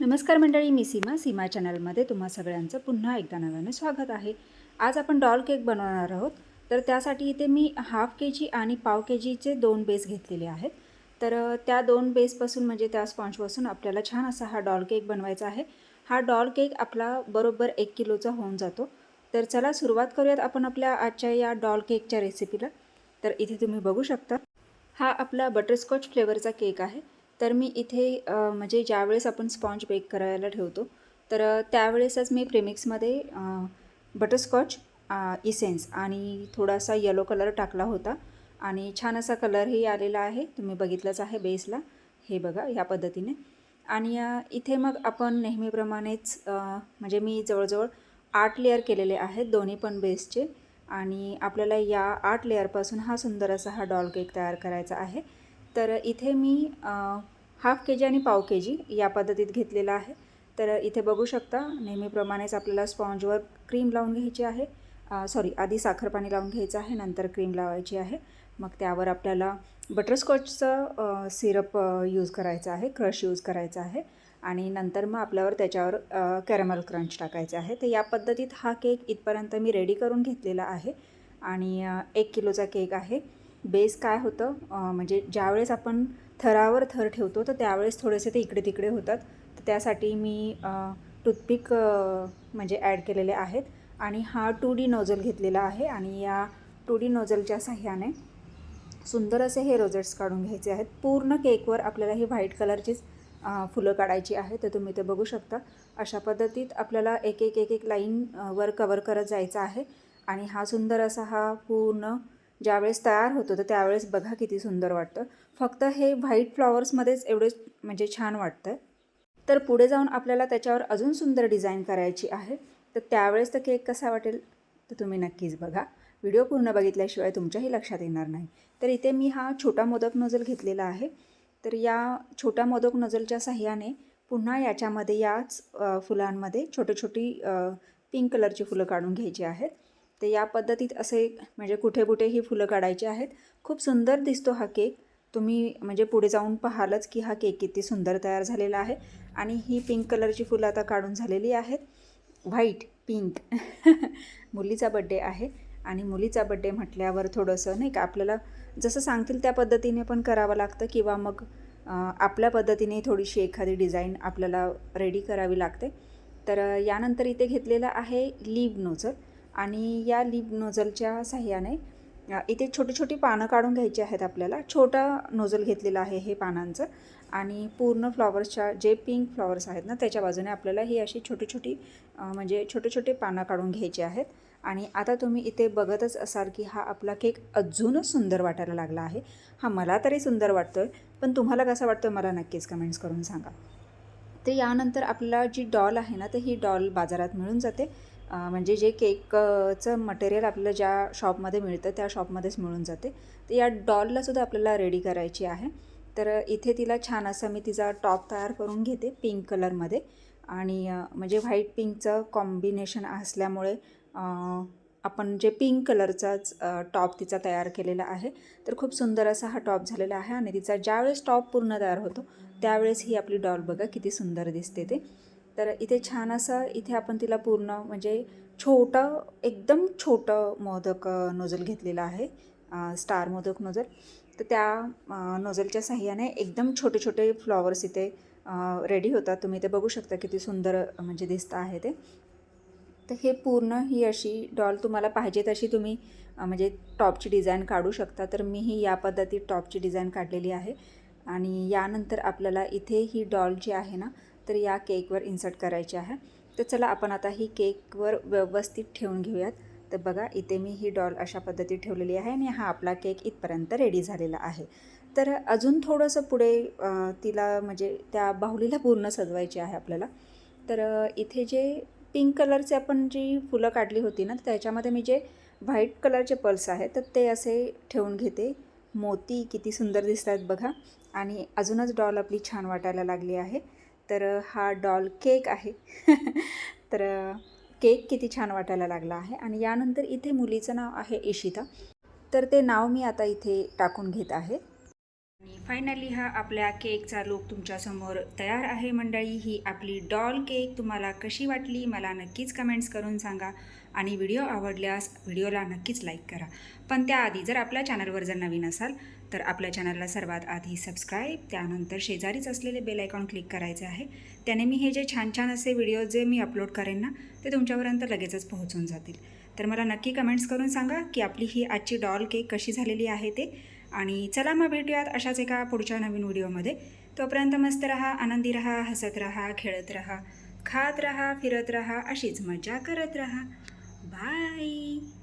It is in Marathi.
नमस्कार मंडळी मी सीमा. सीमा चॅनलमध्ये तुम्हा सगळ्यांचं पुन्हा एकदा नव्याने स्वागत आहे. आज आपण डॉल केक बनवणार आहोत. तर त्यासाठी इथे मी हाफ के जी आणि पाव के जीचे दोन बेस घेतलेले आहेत. तर त्या दोन बेसपासून म्हणजे त्या स्पॉन्जपासून आपल्याला छान असा हा डॉल केक बनवायचा आहे. हा डॉल केक आपला बरोबर एक किलोचा होऊन जातो. तर चला सुरुवात करूयात आपण आपल्या आजच्या या डॉल केकच्या रेसिपीला. तर इथे तुम्ही बघू शकता. हा आपला बटरस्कॉच फ्लेवरचा केक आहे. तर मी इथे म्हणजे ज्यावेळेस आपण स्पॉन्ज बेक करायला ठेवतो तर त्यावेळेसच मी प्रेमिक्समध्ये बटरस्कॉच इसेन्स आणि थोडासा येलो कलर टाकला होता आणि छान असा कलरही आलेला आहे. तुम्ही बघितलंच आहे बेसला. हे बघा ह्या पद्धतीने. आणि इथे मग आपण नेहमीप्रमाणेच म्हणजे मी जवळजवळ आठ लेअर केलेले आहेत दोन्ही पण बेसचे आणि आपल्याला या आठ लेअरपासून हा सुंदर असा हा डॉल केक तयार करायचा आहे. तर इथे मी हाफ के जी आणि पाव के जी या पद्धतीत घेतलेला आहे. तर इथे बघू शकता नेहमीप्रमाणेच आपल्याला स्पॉन्जवर क्रीम लावून घ्यायची आहे. सॉरी आधी साखर पाणी लावून घ्यायचं आहे नंतर क्रीम लावायची आहे. मग त्यावर आपल्याला बटरस्कॉचचं सिरप यूज करायचं आहे क्रश यूज करायचा आहे. आणि नंतर मग आपल्यावर त्याच्यावर कॅरमल क्रंच टाकायचं आहे. तर या पद्धतीत हा केक इथपर्यंत मी रेडी करून घेतलेला आहे. आणि एक किलोचा केक आहे. बेस काय होतं? म्हणजे ज्यावेळेस आपण थरावर थर ठेवतो तर त्यावेळेस थोडेसे ते इकडे तिकडे होतात. तर त्यासाठी मी टूथपिक म्हणजे ॲड केलेले आहेत. आणि हा टू डी नोझल घेतलेला आहे आणि या टू डी नोझलच्या साह्याने सुंदर असे हे रोजेट्स काढून घ्यायचे आहेत. पूर्ण केकवर आपल्याला ही व्हाईट कलरचीच फुलं काढायची आहे तर तुम्ही ते बघू शकता. अशा पद्धतीत आपल्याला एक एक एक एक लाईन वर कवर करत जायचं आहे. आणि हा सुंदर असा हा पूर्ण ज्यावेळेस तयार होतो तर त्यावेळेस बघा किती सुंदर वाटतं. फक्त हे व्हाईट फ्लॉवर्समध्येच एवढे म्हणजे छान वाटतं तर पुढे जाऊन आपल्याला त्याच्यावर अजून सुंदर डिझाईन करायची आहे. तर त्यावेळेस तर केक कसा वाटेल तर तुम्ही नक्कीच बघा. व्हिडिओ पूर्ण बघितल्याशिवाय तुमच्याही लक्षात येणार नाही. तर इथे मी हा छोटा मोदक नजल घेतलेला आहे. तर या छोट्या मोदक नजलच्या साह्याने पुन्हा याच्यामध्ये याच फुलांमध्ये छोटी छोटी पिंक कलरची फुलं काढून घ्यायची आहेत. ते या पद्धतीत असे म्हणजे कुठे कुठे ही फुलं काढायची आहेत. खूप सुंदर दिसतो हा केक. तुम्ही म्हणजे पुढे जाऊन पाहालच की हा केक किती सुंदर तयार झालेला आहे. आणि ही पिंक कलरची फुलं आता काढून झालेली आहेत. व्हाईट पिंक मुलीचा बड्डे आहे. आणि मुलीचा बड्डे म्हटल्यावर थोडंसं नाही का आपल्याला जसं सांगतील त्या पद्धतीने पण करावं लागतं किंवा मग आपल्या पद्धतीने थोडीशी एखादी डिझाईन आपल्याला रेडी करावी लागते. तर यानंतर इथे घेतलेलं आहे लीव नोझल आणि या लिप नोझलच्या साह्याने इथे छोटी छोटी पानं काढून घ्यायची आहेत आपल्याला. छोटा नोझल घेतलेला आहे हे पानांचं. आणि पूर्ण फ्लॉवर्सच्या जे पिंक फ्लॉवर्स आहेत ना त्याच्या बाजूने आपल्याला ही अशी छोटी छोटी म्हणजे छोटे छोटे पानं काढून घ्यायचे आहेत. आणि आता तुम्ही इथे बघतच असाल की हा आपला केक अजूनच सुंदर वाटायला लागला आहे. हा मला तरी सुंदर वाटतो आहे पण तुम्हाला कसा वाटतो मला नक्कीच कमेंट्स करून सांगा. तर यानंतर आपल्याला जी डॉल आहे ना तर ही डॉल बाजारात मिळून जाते. म्हणजे जे केकचं मटेरियल आपल्याला ज्या शॉपमध्ये मिळतं त्या शॉपमध्येच मिळून जाते. तर या डॉललासुद्धा आपल्याला रेडी करायची आहे. तर इथे तिला छान असा मी तिचा टॉप तयार करून घेते पिंक कलरमध्ये आणि म्हणजे व्हाईट पिंकचं कॉम्बिनेशन असल्यामुळे आपण जे पिंक कलरचाच टॉप तिचा तयार केलेला आहे. तर खूप सुंदर असा हा टॉप झालेला आहे. आणि तिचा ज्यावेळेस टॉप पूर्ण तयार होतो त्यावेळेस ही आपली डॉल बघा किती सुंदर दिसते ते. तर इथे छान असं इथे आपण तिला पूर्ण म्हणजे छोटं एकदम छोटं मोदक नोजल घेतलेलं आहे. स्टार मोदक नोजल तर त्या नोजलच्या साह्याने एकदम छोटे छोटे फ्लॉवर्स इथे रेडी होतात. तुम्ही ते बघू शकता किती सुंदर म्हणजे दिसतं आहे ते. तर हे पूर्ण ही अशी डॉल तुम्हाला पाहिजे तशी तुम्ही म्हणजे टॉपची डिझाईन काढू शकता. तर मीही या पद्धतीत टॉपची डिझाईन काढलेली आहे. आणि यानंतर आपल्याला इथे ही डॉल जी आहे ना तर या केकवर इन्सर्ट करायची आहे. तर चला आपण आता ही केकवर व्यवस्थित ठेवून घेऊयात. तर बघा इथे मी ही डॉल अशा पद्धतीत ठेवलेली आहे आणि हा आपला केक इथपर्यंत रेडी झालेला आहे. तर अजून थोडंसं पुढे तिला म्हणजे त्या बाहुलीला पूर्ण सजवायची आहे आपल्याला. तर इथे जे पिंक कलरचे आपण जी फुलं काढली होती ना तर त्याच्यामध्ये मी जे व्हाईट कलरचे पल्स आहेत तर ते असे ठेवून घेते. मोती किती सुंदर दिसत आहेत बघा. आणि अजूनच डॉल आपली छान वाटायला लागली आहे. तर हा डॉल केक आहे. तर केक किती छान वाटायला लागला आहे आणि यानंतर इथे मुलीचं नाव आहे इशिता. तर ते नाव मी आता इथे टाकून घेत आहे. आणि फायनली हा आपल्या केकचा लुक तुमच्यासमोर तयार आहे मंडळी. ही आपली डॉल केक तुम्हाला कशी वाटली मला नक्कीच कमेंट्स करून सांगा. आणि व्हिडिओ आवडल्यास व्हिडिओला नक्कीच लाईक करा. पण त्याआधी जर आपल्या चॅनलवर जर नवीन असाल तर आपल्या चॅनलला सर्वात आधी सबस्क्राईब त्यानंतर शेजारीच असलेले बेल आयकॉन क्लिक करायचे आहे. त्याने मी हे जे छान छान असे व्हिडिओ जे मी अपलोड करेन ना ते तुमच्यापर्यंत लगेचच पोहोचून जातील. तर मला नक्की कमेंट्स करून सांगा की आपली ही आजची डॉल केक कशी झालेली आहे ते. आणि चला मग भेटूयात अशाच एका पुढच्या नवीन व्हिडिओमध्ये. तोपर्यंत मस्त रहा आनंदी रहा हसत रहा खेळत रहा खात रहा फिरत रहा अशीच मजा करत रहा. Bye!